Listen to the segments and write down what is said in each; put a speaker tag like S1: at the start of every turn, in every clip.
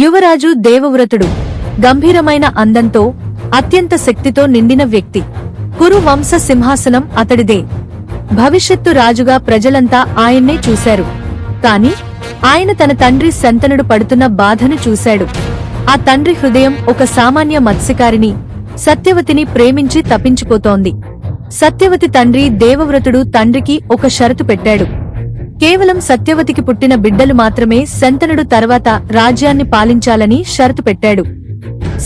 S1: యువరాజు దేవవ్రతుడు గంభీరమైన అందంతో అత్యంత శక్తితో నిండిన వ్యక్తి. కురు వంశ సింహాసనం అతడిదే. భవిష్యత్తు రాజుగా ప్రజలంతా ఆయన్నే చూశారు. కాని ఆయన తన తండ్రి శంతనుడు పడుతున్న బాధను చూశాడు. ఆ తండ్రి హృదయం ఒక సామాన్య మత్స్యకారిని సత్యవతిని ప్రేమించి తప్పించిపోతోంది సత్యవతి తండ్రి దేవవ్రతుడు తండ్రికి ఒక షరతు పెట్టాడు. కేవలం సత్యవతికి పుట్టిన బిడ్డలు మాత్రమే శంతనుడు తర్వాత రాజ్యాన్ని పాలించాలని షరతు పెట్టాడు.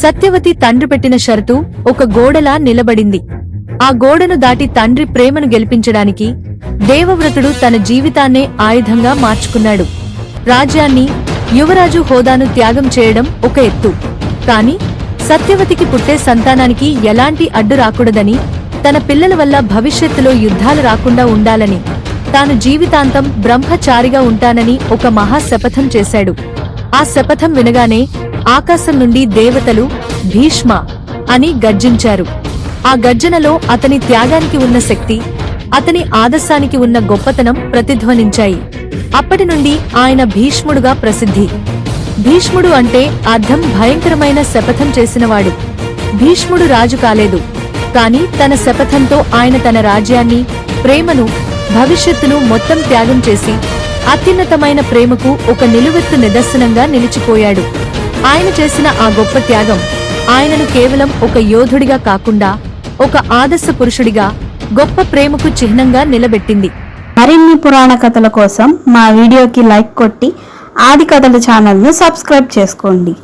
S1: సత్యవతి తండ్రి పెట్టిన షరతు ఒక గోడలా నిలబడింది. ఆ గోడను దాటి తండ్రి ప్రేమను గెలిపించడానికి దేవవ్రతుడు తన జీవితాన్నే ఆయుధంగా మార్చుకున్నాడు. రాజ్యాన్ని యువరాజు హోదాను త్యాగం చేయడం ఒక ఎత్తు. కాని సత్యవతికి పుట్టే సంతానానికి ఎలాంటి అడ్డు రాకూడదని తన పిల్లల వల్ల భవిష్యత్తులో యుద్ధాలు రాకుండా ఉండాలని తాను జీవితాంతం బ్రహ్మచారిగా ఉంటానని ఒక మహా శపథం చేశాడు. ఆ శపథం వినగానే ఆకాశం నుండి దేవతలు భీష్మ అని గర్జించారు. ఆ గర్జనలో అతని త్యాగానికి ఉన్న శక్తి అతని ఆదర్శానికి ఉన్న గొప్పతనం ప్రతిధ్వనించాయి. అప్పటి నుండి ఆయన భీష్ముడుగా ప్రసిద్ధి. భీష్ముడు అంటే అర్థం భయంకరమైన శపథం చేసినవాడు. భీష్ముడు రాజు కాలేదు. కాని తన శపథంతో ఆయన తన రాజ్యాన్ని ప్రేమను భవిష్యత్తును మొత్తం త్యాగం చేసి అత్యున్నతమైన ప్రేమకు ఒక నిలువెత్తు నిదర్శనంగా నిలిచిపోయాడు. ఆయన చేసిన ఆ గొప్ప త్యాగం ఆయనను కేవలం ఒక యోధుడిగా కాకుండా ఒక ఆదర్శ పురుషుడిగా గొప్ప ప్రేమకు చిహ్నంగా నిలబెట్టింది.
S2: మరిన్ని పురాణ కథల కోసం మా వీడియోకి లైక్ కొట్టి ఆది కథల ఛానల్ను సబ్స్క్రైబ్ చేసుకోండి.